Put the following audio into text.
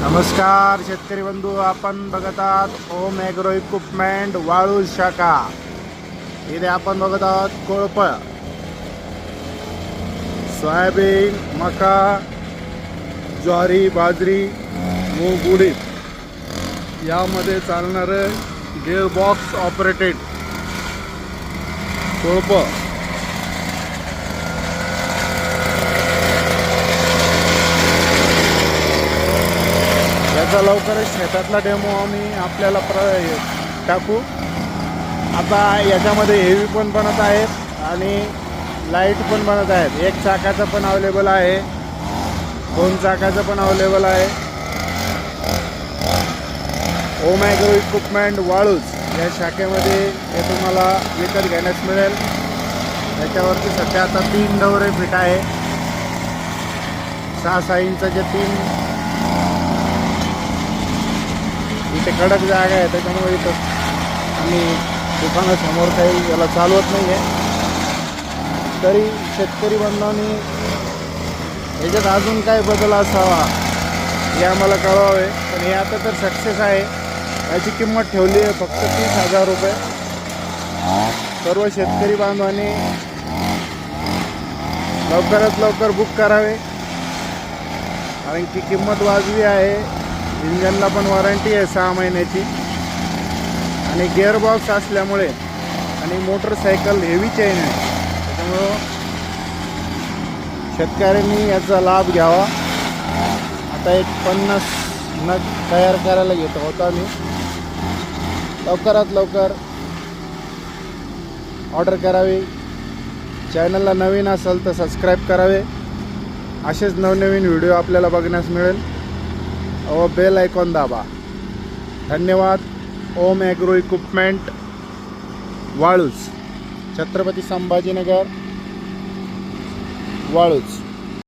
नमस्कार शेतकरी बंधू. आपण बघत आहात ओम ॲग्रो इक्विपमेंट वाळू शाखा. इथे आपण बघत आहोत कोळप सोयाबीन मका ज्वारी बाजरी मूग उडीद. यामध्ये चालणारं गेअर बॉक्स ऑपरेटेड कोळपं याचा लवकरच शेतातला डेमो आम्ही आपल्याला प्र टाकू. आता याच्यामध्ये हेवी पण बनत आहेत आणि लाइट पण बनत आहेत. एक चाकाचं पण अवेलेबल आहे. दोन चाकाचं पण अवेलेबल आहे. होम ॲग्रो इक्विपमेंट वाळूज या शाखेमध्ये हे तुम्हाला विकत घेण्यास मिळेल. त्याच्यावरती सध्या आता तीन डवरे फिट आहे. सहा सहा इंचाचे तीन इथे कडक जागा आहे त्याच्यामुळे इथं आम्ही दुकानासमोर काही याला चालवत नाही आहे तरी शेतकरी बांधवांनी याच्यात अजून काय बदल असावा हे आम्हाला कळवावे. पण हे आता तर सक्सेस आहे. याची किंमत ठेवली आहे फक्त तीस हजार रुपये. सर्व शेतकरी बांधवांनी लवकरात लवकर बुक करावे. कारण की किंमत वाजवी आहे. इंजनला पण वॉरंटी आहे सहा महिन्याची. आणि गिअरबॉक्स असल्यामुळे आणि मोटरसायकल हेवी चेन आहे. त्याच्यामुळं शेतकऱ्यांनी याचा लाभ घ्यावा. आता एक पन्नास नग तयार करायला घेतो होता आम्ही. लवकरात लवकर ऑर्डर करावी. चॅनलला नवीन असेल तर सबस्क्राईब करावे. असेच नवनवीन व्हिडिओ आपल्याला बघण्यास मिळेल. व बेल आयकॉन दाबा. धन्यवाद. Om agro equipment Waluj. Chhatrapati Sambhajinagar Waluj.